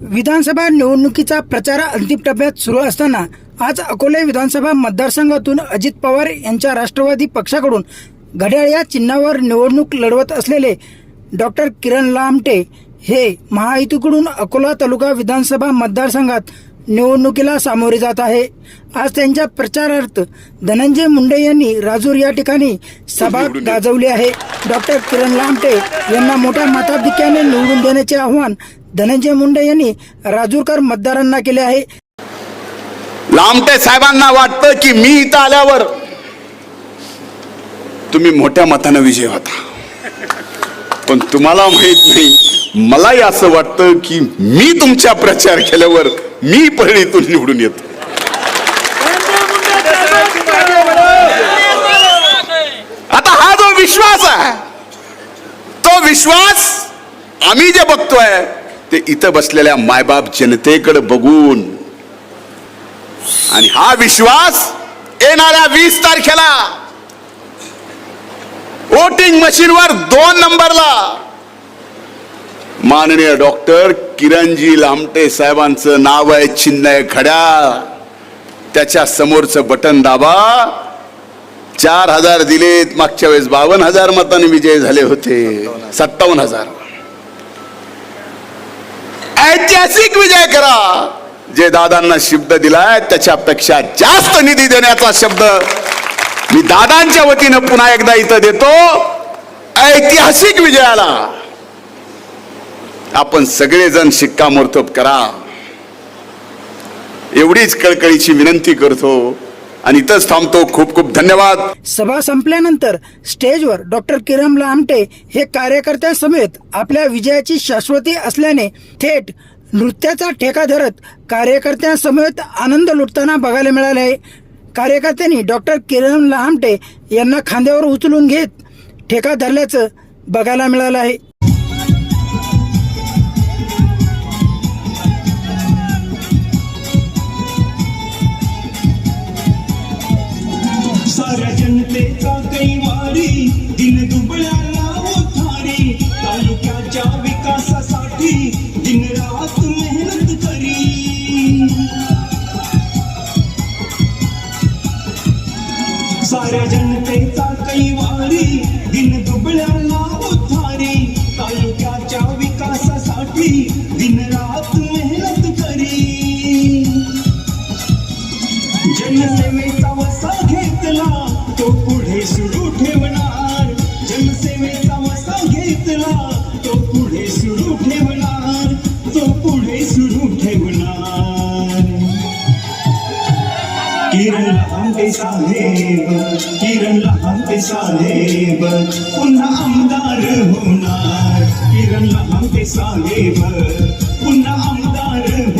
विधानसभा निवडणुकीचा प्रचार अंतिम टप्प्यात सुरू असताना आज अकोले विधानसभा मतदारसंघातून अजित पवार यांच्या राष्ट्रवादी पक्षाकडून घड्याळ या चिन्हावर निवडणूक लढवत असलेले डॉक्टर किरण लामटे हे महायुतीकडून अकोला तालुका विधानसभा मतदारसंघात निवडणुकीला सामोरे जात आहे. आज त्यांच्या प्रचारार्थ धनंजय मुंडे यांनी राजूर या ठिकाणी सभा गाजवली आहे. डॉक्टर किरण लामटे यांना मोठ्या मताधिक्याने निवडून देण्याचे आव्हान धनंजय मुंडे यांनी राजूरकर मतदारांना केले आहे. लामटे साहेबांना वाटतं की मी इथं आल्यावर तुम्ही मोठ्या मतानं विजय होता. पण तुम्हाला माहीत नाही मलाही असं वाटतं की मी तुमच्या प्रचार केल्यावर मी परळीतून निवडून येतो. आता हा जो विश्वास आहे तो विश्वास आम्ही जे बघतोय ते इथं बसलेल्या मायबाप जनतेकडे बघून. आणि हा विश्वास येणाऱ्या वीस तारखेला वोटिंग मशीनवर दोन नंबरला माननीय डॉक्टर किरणजी लामटे साहेबांचं नाव आहे चिन्ह आहे खड्या त्याच्या समोरचं बटन दाबा. चार हजार दिलेत मागच्या वेळेस बावन्न हजार मतांनी विजय झाले होते. सत्तावन्न हजार. ऐतिहासिक विजय करा. जे दादांना शब्द दिलाय त्याच्यापेक्षा जास्त निधी देण्याचा शब्द मी दादांच्या वतीनं पुन्हा एकदा इथं देतो. ऐतिहासिक विजयाला. आपण सगळेजण शिक्कामोर्तब करा. एवढीच कळकळीची विनंती करतो आणि इथंच थांबतो. खूप खूप धन्यवाद. सभा संपल्यानंतर स्टेजवर डॉक्टर किरण लामटे हे कार्यकर्त्यांसमेत आपल्या विजयाची शाश्वती असल्याने थेट नृत्याचा ठेका धरत कार्यकर्त्यांसमेत आनंद लुटताना बघायला मिळाले. आहे कार्यकर्त्यांनी डॉक्टर किरण लहामटे यांना खांद्यावर उचलून घेत ठेका धरल्याचं बघायला मिळालं आहे. तेचा कई वारी दिन दुबळा लावो कई वारी, दिन दुबळा लावो थारी तालुक्याच्या दिन रात मेहनत करी. जनसेवेचा वसा पुढे सुरू ठेवणार जनसेवेचा किरण लहानते साहेब किरण लहानते साहेब पुन्हा आमदार होणार किरण लहानते साहेब पुन्हा आमदार